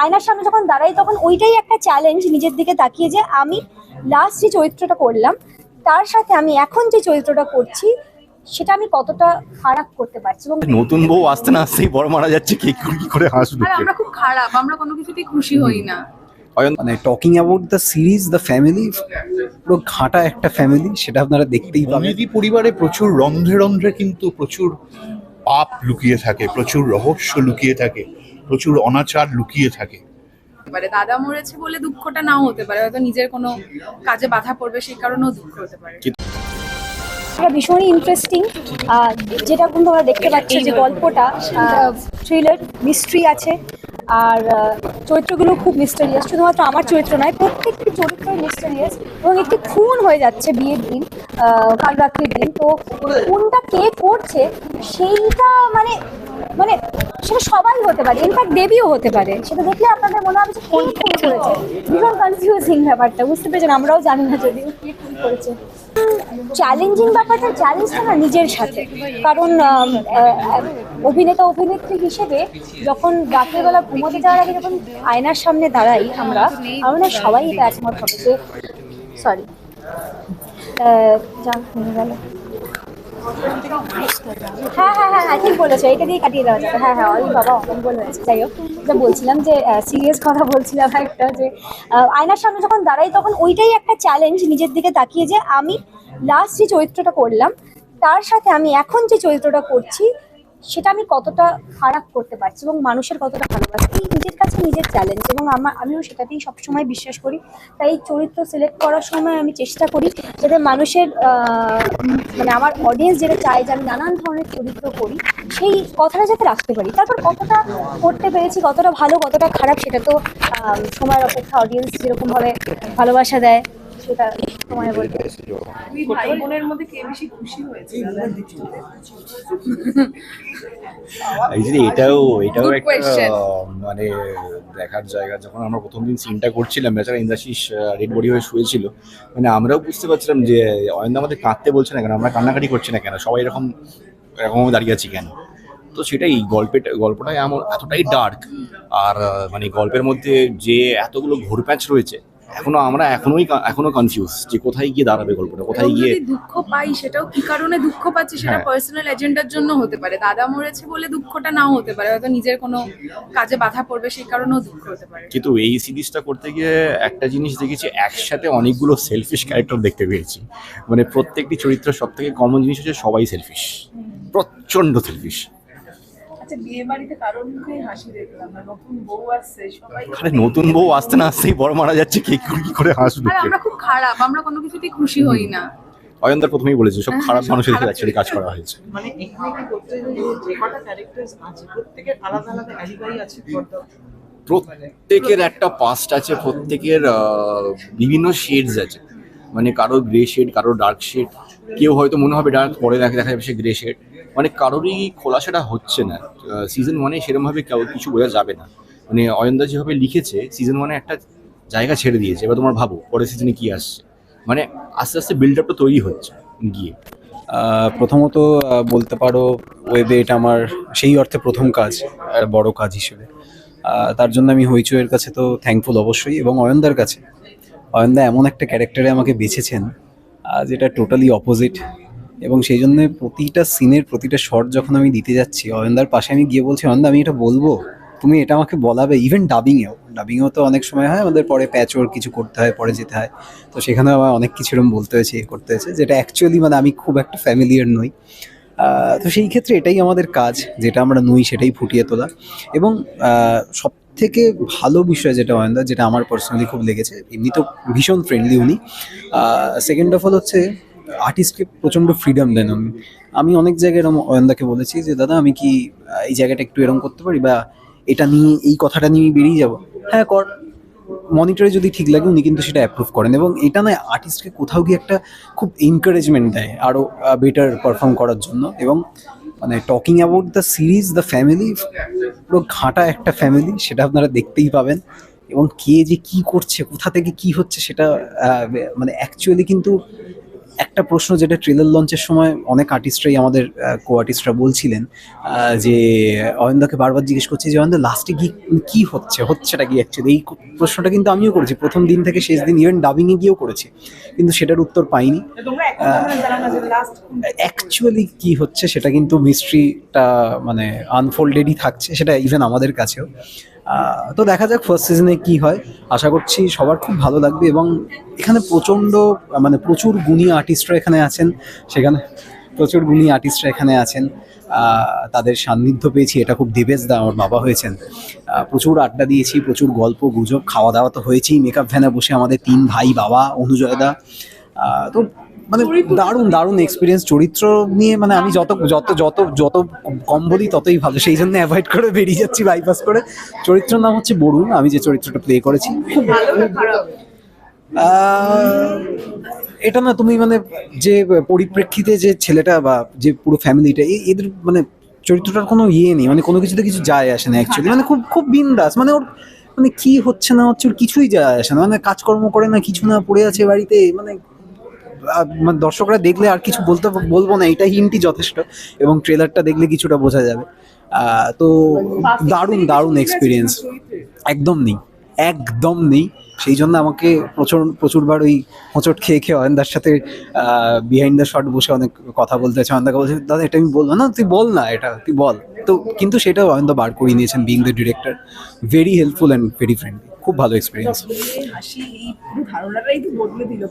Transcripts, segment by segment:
আয়নার সামনে যখন দাঁড়াই তখন ওইটাই একটা চ্যালেঞ্জ নিজের দিকে তাকিয়ে যে আমি লাস্ট যে চরিত্রটা করলাম তার সাথে আমি এখন যে চরিত্রটা করছি সেটা আমি কতটা খারাপ করতে পারছি এবং নতুন বউ আসতে না আসতেই বড় মারা যাচ্ছে কে কি করে হাসবে? আর আমরা খুব খারাপ আমরা কোনো কিছুতেই খুশি হই না। মানে talking about the series the family পুরো ঘাঁটা একটা ফ্যামিলি সেটা আপনারা দেখতেই পাবেন। কমেডি পরিবারে প্রচুর রন্ধ্রে রন্ধ্রে কিন্তু প্রচুর পাপ লুকিয়ে থাকে প্রচুর রহস্য লুকিয়ে থাকে। প্রচুর অনাচার লুকিয়ে থাকে। পারে দাদা মরেছে বলে দুঃখটা নাও হতে পারে হয়তো নিজের কোনো কাজে বাধা পড়বে সেই কারণেও দুঃখ হতে পারে। এটা ভীষণই ইন্টারেস্টিং যেটা তোমরা দেখতে পাচ্ছ যে গল্পটা থ্রিলার মিস্ট্রি আছে আর চরিত্রগুলো খুব মিস্টেরিয়াস শুধুমাত্র আমার চরিত্র নয় প্রত্যেকটি চরিত্র মিস্টেরিয়াস এবং একটি খুন হয়ে যাচ্ছে বিয়ের দিন আহ, কাল রাত্রির দিন। তো কোনটা কে করছে সেইটা মানে মানে সেটা সবাই হতে পারে ইনফ্যাক্ট দেবীও হতে পারে। সেটা দেখলে আপনাদের মনে হবে যে কে খুন করেছে? ভীষণ কনফিউজিং ব্যাপারটা বুঝতে পেরেছেন? আমরাও জানি না যদিও কে খুন করেছে। চ্যালেঞ্জিং ব্যাপারটা চ্যালেঞ্জটা না নিজের সাথে। কারণ অভিনেতা অভিনেত্রী হিসেবে যখন রাতের বেলা ঘুমোতে যাওয়ার আগে যখন আয়নার সামনে দাঁড়াই আমরা আমরা সবাই এটা একমত হবে যে সরি যা গেল। হ্যাঁ হ্যাঁ হ্যাঁ হ্যাঁ ঠিক বলেছ। এটা দিয়ে কাটিয়ে দেওয়া যাবে হ্যাঁ হ্যাঁ ওই বাবা অমঙ্গল হয়েছে যাই হোক, যা বলছিলাম যে সিরিয়াস কথা বলছিলাম একটা যে আয়নার সামনে যখন দাঁড়াই, তখন ওইটাই একটা চ্যালেঞ্জ নিজের দিকে তাকিয়ে যে, আমি লাস্ট যে চরিত্রটা করলাম, তার সাথে আমি এখন যে চরিত্রটা করছি সেটা আমি কতটা খারাপ করতে পারছি এবং মানুষের কতটা ভালোবাসি, এই নিজের কাছে নিজের চ্যালেঞ্জ এবং আমার, আমিও সেটাতেই সবসময় বিশ্বাস করি। তাই চরিত্র সিলেক্ট করার সময় আমি চেষ্টা করি যাতে মানুষের মানে আমার অডিয়েন্স যেটা চায় যে আমি নানান ধরনের চরিত্র করি, সেই কথাটা যাতে রাখতে পারি। তারপর কতটা করতে পেরেছি, কতটা ভালো, কতটা খারাপ সেটা তো সময়ের অপেক্ষা অডিয়েন্স যেরকমভাবে ভালোবাসা দেয়। সেটা সময় বলতে দুই ভাই বোনের মধ্যে কে বেশি খুশি হয়েছে? এই এটাও এটাও একটা মানে দেখার জায়গা যখন আমরা প্রথম দিন সিনটা করছিলাম বেচারা ইন্দ্রাশিস রেড বডি হয়ে শুয়েছিল মানে আমরাও বুঝতে পারছিলাম যে অয়ন্দা আমাদের কাঁদতে বলছে না কেন আমরা কান্নাকাটি করছি না কেন সবাই এরকম এরকম দাঁড়িয়ে আছি কেন? তো সেটাই গল্পের গল্পটা এমন এতটাই ডার্ক আর মানে গল্পের মধ্যে যে এতগুলো ঘোরপ্যাচ রয়েছে এখনও আমরা এখনোই এখনও কনফিউজ যে কোথায় গিয়ে দাঁড়াবে গল্পটা কোথায় গিয়ে দুঃখ পাই সেটাও কি কারণে দুঃখ পাচ্ছি সেটা হ্যাঁ। পার্সোনাল এজেন্ডার জন্য হতে পারে। দাদা মরেছে বলে দুঃখটা নাও হতে পারে হয়তো নিজের কোনো কাজে বাধা পড়বে সেই কারণেও দুঃখ হতে পারে। কিন্তু এই সিরিজটা করতে গিয়ে একটা জিনিস দেখেছি একসাথে অনেকগুলো সেলফিশ ক্যারেক্টার দেখতে পেয়েছি। মানে প্রত্যেকটি চরিত্র সব থেকে কমন জিনিস হচ্ছে সবাই সেলফিশ প্রচণ্ড সেলফিশ বিয়ে বাড়িতে কারোর মুখে হাসি দেখলাম না। নতুন বউ আসছে সবাই আরে নতুন বউ আসতে না আসতেই বড় মারা যাচ্ছে কে কি করে হাসবে? আর আমরা খুব খারাপ আমরা কোনো কিছুতেই খুশি হই না। অয়ন্দার প্রথমেই বলেছে সব হ্যাঁ, খারাপ মানুষের খারাপ অ্যাকচুয়ালি কাজ করা হয়েছে। মানে এখানে কি করতে যে যে কটা ক্যারেক্টার আছে প্রত্যেকের আলাদা আলাদা অ্যালিবাই আছে প্রত্যেকের একটা পাস্ট আছে প্রত্যেকের বিভিন্ন শেডস আছে। মানে কারও গ্রে শেড কারও ডার্ক শেড কেউ হয়তো মনে হবে ডার্ক পরে দেখা দেখা যাবে সে গ্রে শেড মানে কারোরই খোলাসাটা হচ্ছে না। সিজন ওয়ানে সেরকমভাবে কেউ কিছু বোঝা যাবে না। মানে অয়ন্দা যেভাবে লিখেছে সিজন ওয়ানে একটা জায়গা ছেড়ে দিয়েছে। এবার তোমার ভাবো, পরের সিজনে কী আসছে? মানে আস্তে আস্তে বিল্ড আপটা তৈরি হচ্ছে গিয়ে। প্রথমত বলতে পারো ওয়েবে এটা আমার সেই অর্থে প্রথম কাজ বড় কাজ হিসেবে। তার জন্য আমি হইচইয়ের কাছে তো থ্যাঙ্কফুল অবশ্যই, এবং অয়নদার কাছে। অয়নদা এমন একটা ক্যারেক্টারে আমাকে বেছেছেন যেটা টোটালি অপোজিট এবং সেই জন্য প্রতিটা সিনের প্রতিটা শট যখন আমি দিতে যাচ্ছি, অয়নদার পাশে আমি গিয়ে বলছি, অয়নদা, আমি এটা বলব? তুমি এটা আমাকে বলাবে ইভেন ডাবিংয়েও ডাবিংয়েও তো অনেক সময় হয়, আমাদের পরে প্যাচ ওর কিছু করতে হয়, পরে যেতে হয়। তো সেখানেও আমার অনেক কিছু এরকম বলতে হয়েছে, এ করতে হয়েছে, যেটা অ্যাকচুয়ালি মানে আমি খুব একটা ফ্যামিলিয়ার নই। তো সেই ক্ষেত্রে এটাই আমাদের কাজ, যেটা আমরা নই সেটাই ফুটিয়ে তোলা। এবং সব থেকে ভালো বিষয় যেটা অয়ন্দা, যেটা আমার পার্সোনালি খুব লেগেছে এমনি তো ভীষণ ফ্রেন্ডলি উনি। সেকেন্ড অফ অল হচ্ছে আর্টিস্টকে প্রচণ্ড ফ্রিডম দেন উনি আমি অনেক জায়গায় এরকম অয়ন্দাকে বলেছি যে, দাদা, আমি কি এই জায়গাটা একটু এরকম করতে পারি বা এটা নিয়ে, এই কথাটা নিয়ে বেরিয়ে যাব? হ্যাঁ কর। মনিটরে যদি ঠিক লাগে, উনি কিন্তু সেটা অ্যাপ্রুভ করেন এবং এটা নয় আর্টিস্টকে কোথাও গিয়ে একটা খুব এনকারেজমেন্ট দেয় আরও বেটার পারফর্ম করার জন্য এবং মানে talking about the series the family পুরো ঘাঁটা একটা ফ্যামিলি সেটা আপনারা দেখতেই পাবেন এবং কে যে কি করছে, কোথা থেকে কি হচ্ছে সেটা মানে অ্যাকচুয়ালি কিন্তু একটা প্রশ্ন যেটা ট্রেলার লঞ্চের সময় অনেক আর্টিস্টরাই আমাদের কো আর্টিস্টরা বলছিলেন যে অয়নদাকে বারবার জিজ্ঞেস করছে যে অয়নদা লাস্টে কি কি হচ্ছে? হচ্ছেটা কি অ্যাকচুয়ালি এই প্রশ্নটা কিন্তু আমিও করেছি। প্রথম দিন থেকে শেষ দিন ইভেন ডাবিংয়ে গিয়েও করেছি। কিন্তু সেটার উত্তর পাইনি। অ্যাকচুয়ালি কি হচ্ছে সেটা কিন্তু মিস্ট্রিটা মানে আনফোল্ডেডই থাকছে, সেটা ইভেন আমাদের কাছেও। তো দেখা যাক ফার্স্ট সিজনে কি হয়। আশা করছি সবার খুব ভালো লাগবে এবং এখানে প্রচণ্ড মানে প্রচুর গুণী আর্টিস্টরা এখানে আছেন। সেখানে প্রচুর গুণী আর্টিস্টরা এখানে আছেন। তাদের সান্নিধ্য পেয়েছি এটা খুব দেবেশ দা আমার বাবা হয়েছেন। প্রচুর আড্ডা দিয়েছি প্রচুর গল্প গুজব খাওয়া দাওয়া তো হয়েছেই। মেকআপ ভ্যানে বসে আমাদের তিন ভাই বাবা অনুজয়দা আহ, তো মানে দারুণ দারুণ এক্সপিরিয়েন্স চরিত্র নিয়ে মানে আমি যত যত যত যত কম বলি ততই ভালো। সেই জন্য অ্যাভয়েড করে বেরিয়ে যাচ্ছি বাইপাস করে। চরিত্রের নাম হচ্ছে বরুণ। আমি যে চরিত্রটা প্লে করেছি। খুব এটা না তুমি মানে যে পরিপ্রেক্ষিতে যে ছেলেটা বা যে পুরো ফ্যামিলিটা এদের মানে চরিত্রটার কোনো ইয়ে নেই। মানে কোনো কিছুতে কিছু যায় আসে না অ্যাকচুয়ালি মানে খুব খুব বিন্দাস। মানে ওর মানে কি হচ্ছে না হচ্ছে ওর কিছুই যায় আসে না। মানে কাজকর্ম করে না কিছু না পড়ে আছে বাড়িতে। মানে দর্শকরা দেখলে আর কিছু বলতে বলব না এটা হিন্টি যথেষ্ট এবং ট্রেলারটা দেখলে কিছুটা বোঝা যাবে। তো দারুণ দারুণ এক্সপিরিয়েন্স একদম নেই। একদম নেই। সেই জন্য আমাকে প্রচুর প্রচুরবার ওই হোঁচট খেয়ে খেয়ে অয়নদার সাথে বিহাইন্ড দ্য শট বসে অনেক কথা বলতে হচ্ছে অয়নদাকে বলছে দাদা এটা আমি বলব। না তুই বল না এটা তুই বল। তো কিন্তু সেটাও অয়নদা বার করিয়ে নিয়েছেন being the director very helpful and very friendly খুব ভালো এক্সপিরিয়েন্স এই হাসি ধারণাটাই তো বদলে দিল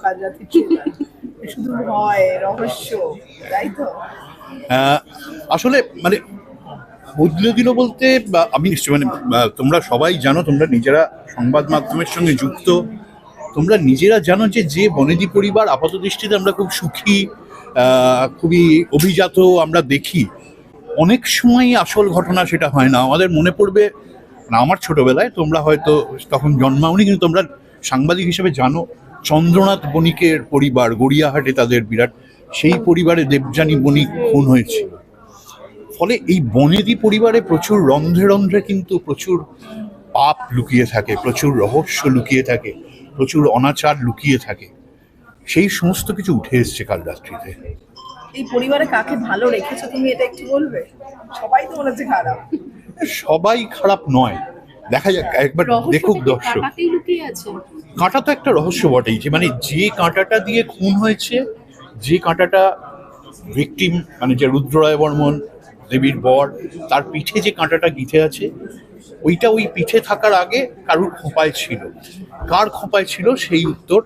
শুধু ভয় রহস্য তাই তো? আসলে মানে দিল বলতে আমি নিশ্চয় মানে তোমরা সবাই জানো, তোমরা নিজেরা সংবাদ মাধ্যমের সঙ্গে যুক্ত। তোমরা নিজেরা জানো যে যে বনেদি পরিবার আপাত দৃষ্টিতে আমরা খুব সুখী খুবই অভিজাত আমরা দেখি। অনেক সময় আসল ঘটনা সেটা হয় না। আমাদের মনে পড়বে, না, আমার ছোটবেলায় তোমরা হয়তো, তখন জন্মাওনি, কিন্তু তোমরা সাংবাদিক হিসেবে জানো, চন্দ্রনাথ বণিকের পরিবার, গড়িয়াহাটে তাদের বিরাট, সেই পরিবারে দেবযানী বণিক খুন হয়েছিল ফলে এই বনেদি পরিবারে প্রচুর রন্ধ্রে রন্ধ্রে কিন্তু প্রচুর পাপ লুকিয়ে থাকে প্রচুর রহস্য লুকিয়ে থাকে প্রচুর অনাচার লুকিয়ে থাকে। সেই সমস্ত কিছু উঠে এসছে কাল রাত্রিতে। এই পরিবারে কাকে ভালো রেখেছো তুমি এটা একটু বলবে? সবাই তো মনে হচ্ছে খারাপ। সবাই খারাপ নয়। দেখা যাক একবার দেখুক দর্শক। কাঁটা তো একটা রহস্য বটেই যে মানে যে কাঁটাটা দিয়ে খুন হয়েছে যে কাঁটাটা ভিকটিম মানে যে রুদ্ররায় বর্মন দেবীর বর তার পিঠে যে কাঁটাটা গিথে আছে ওইটা ওই পিঠে থাকার আগে কারুর খোঁপায় ছিল। কার খোঁপায় ছিল সেই উত্তর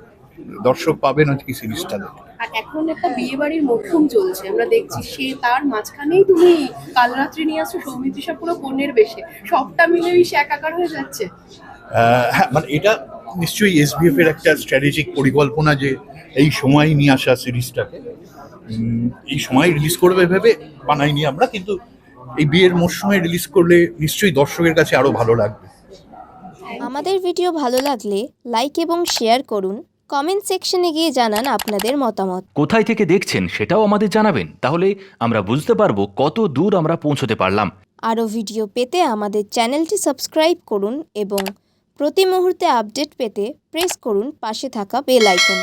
দর্শক পাবেন আজকে সিরিজটা দেখে। আর এখন একটা বিয়ে বাড়ির মরশুম চলছে। আমরা দেখছি সে তার মাঝখানেই তুমি কাল রাত্রি নিয়ে আসছো সৌমিত্রী সব পুরো কনের বেশে। সবটা মিলে সে একাকার হয়ে যাচ্ছে। হ্যাঁ মানে এটা নিশ্চয়ই এসবিএফ এর একটা স্ট্র্যাটেজিক পরিকল্পনা যে এই সময় নিয়ে আসা সিরিজটাকে। এই সময় রিলিজ করবে ভেবে বানাইনি আমরা কিন্তু এই বিয়ের মরশুমে রিলিজ করলে নিশ্চয়ই দর্শকের কাছে আরও ভালো লাগবে। আমাদের ভিডিও ভালো লাগলে লাইক এবং শেয়ার করুন কমেন্ট সেকশনে গিয়ে জানান আপনাদের মতামত। কোথায় থেকে দেখছেন সেটাও আমাদের জানাবেন তাহলে আমরা বুঝতে পারব কত দূর আমরা পৌঁছতে পারলাম। আরও ভিডিও পেতে আমাদের চ্যানেলটি সাবস্ক্রাইব করুন এবং প্রতি মুহূর্তে আপডেট পেতে প্রেস করুন পাশে থাকা বেল আইকন